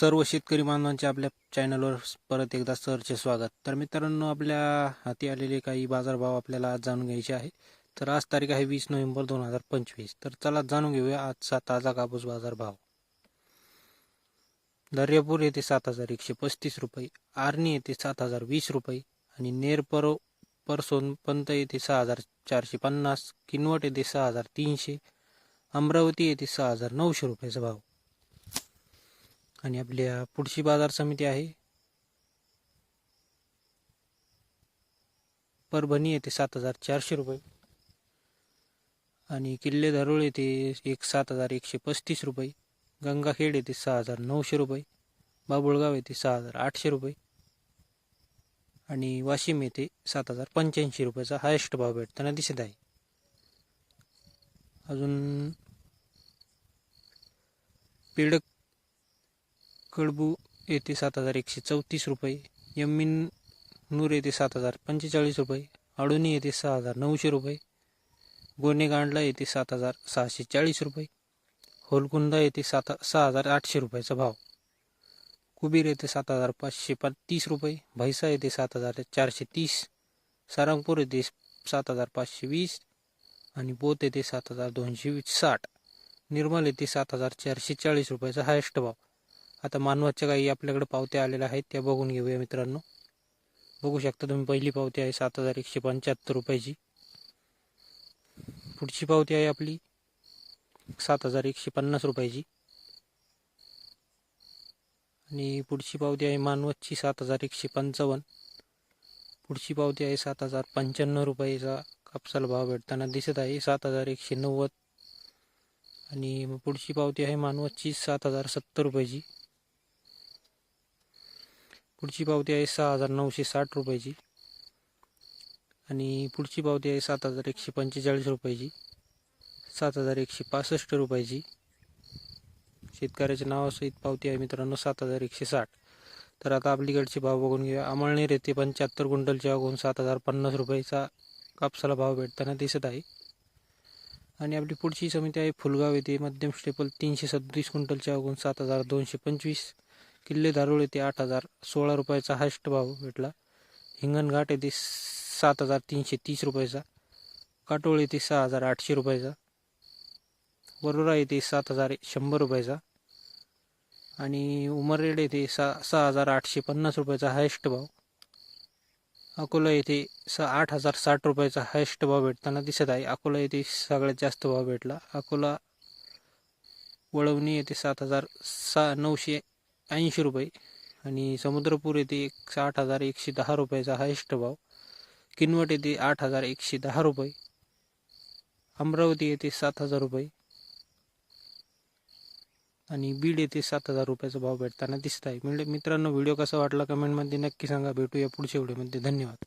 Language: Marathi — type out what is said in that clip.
सर्व शेतकरी बांधवांचे आपल्या चॅनलवर परत एकदा सरचे स्वागत. तर मित्रांनो आपल्या हाती आलेले काही बाजारभाव आपल्याला आज जाणून घ्यायचे आहे तर आज तारीख आहे वीस नोव्हेंबर दोन हजार पंचवीस. तर चला जाणून घेऊया आजचा ताजा कापूस बाजारभाव. दर्यापूर येथे सात हजार एकशे पस्तीस रुपये आर्णी येथे सात हजार वीस रुपये आणि नेरपरो परसोन पंत येथे सहा हजार चारशे पन्नास किनवट येथे सहा हजार तीनशे अमरावती येथे सहा हजार नऊशे रुपयाचा भाव. आणि आपल्या पुढची बाजार समिती आहे. परभणी येते सात हजार चारशे रुपये. आणि किल्ले धारोळ येथे एक सात हजार एकशे पस्तीस रुपये. गंगाखेड येते सहा हजार नऊशे रुपये. बाबुळगाव येथे सहा हजार आठशे रुपये. आणि वाशिम येथे सात हजार पंच्याऐंशी रुपयाचा हायेस्ट भाव भेटताना दिसत आहे. अजून पेडक कडबू येथे सात हजार एकशे चौतीस रुपये यमिन नूर येथे सात हजार पंचेचाळीस रुपये अडोनी येथे सहा हजार नऊशे रुपये गोनेगांडला येथे सात हजार सहाशे चाळीस रुपये होलकुंदा येथे सात सहा हजार आठशे रुपयाचा भाव. कुबीर येथे सात हजार पाचशे पा तीस रुपये भैसा येथे सात हजार चारशे तीस सारंगपूर येथे सात हजार पाचशे वीस आणि बोत येथे सात हजार दोनशे वीस साठ. निर्मल येथे सात हजार चारशे चाळीस रुपयाचा हायस्ट भाव. आता मानवाच्या काही आपल्याकडे पावत्या आलेल्या आहेत त्या बघून घेऊया मित्रांनो. बघू शकता तुम्ही पहिली पावती आहे सात हजार एकशे पंच्याहत्तर रुपयाची. पुढची पावती आहे आपली सात हजार एकशे पन्नास रुपयाची. आणि पुढची पावती आहे मानवतची सात हजार एकशे पंचावन्न. पुढची पावती आहे सात हजार पंच्याण्णव रुपयाचा कापसाला भाव भेटताना दिसत आहे सात हजार एकशे नव्वद. आणि मग पुढची पावती आहे मानवतची सात हजार सत्तर रुपयाची. पुढची पावती आहे सहा हजार नऊशे साठ रुपयाची. आणि पुढची पावती आहे सात हजार एकशे पंचेचाळीस रुपयाची. सात हजार एकशे पासष्ट रुपयाची. शेतकऱ्याच्या नावासहित पावती आहे मित्रांनो सात हजार एकशे साठ. तर आता आपलीकडचे भाव बघून घेऊया. अमळनेर येथे पंच्याहत्तर क्विंटलच्या अगोन सात हजार पन्नास रुपयाचा कापसाला भाव भेटताना दिसत आहे. आणि आपली पुढची समिती आहे फुलगाव येथे मध्यम स्टेपल तीनशे सदतीस क्विंटलच्या अगोन सात हजार दोनशे पंचवीस. किल्ले धारोळ येथे आठ हजार सोळा रुपयाचा हायस्ट भाव भेटला. हिंगणघाट येथे सात हजार तीनशे तीस रुपयाचा. काटोळ येथे सहा हजार आठशे रुपयाचा. वरोरा येथे सात हजार शंभर रुपयाचा. आणि उमरेड येथे सा सहा हजार आठशे पन्नास रुपयाचा हायस्ट भाव. अकोला येथे स आठ हजार साठ रुपयाचा हायस्ट भाव भेटताना दिसत आहे. अकोला येथे सगळ्यात जास्त भाव भेटला. अकोला वळवणी येथे सात हजार सा नऊशे ऐंशी रुपये. आणि समुद्रपूर येथे एक आठ हजार एकशे दहा रुपयाचा हायस्ट भाव किनवट येथे आठ हजार एकशे दहा रुपये. अमरावती येथे सात हजार रुपये. आणि बीड येथे सात हजार रुपयाचा भाव भेटताना दिसत आहे. मित्रांनो व्हिडिओ कसा वाटला कमेंटमध्ये नक्की सांगा. भेटूया पुढच्या व्हिडिओमध्ये. धन्यवाद.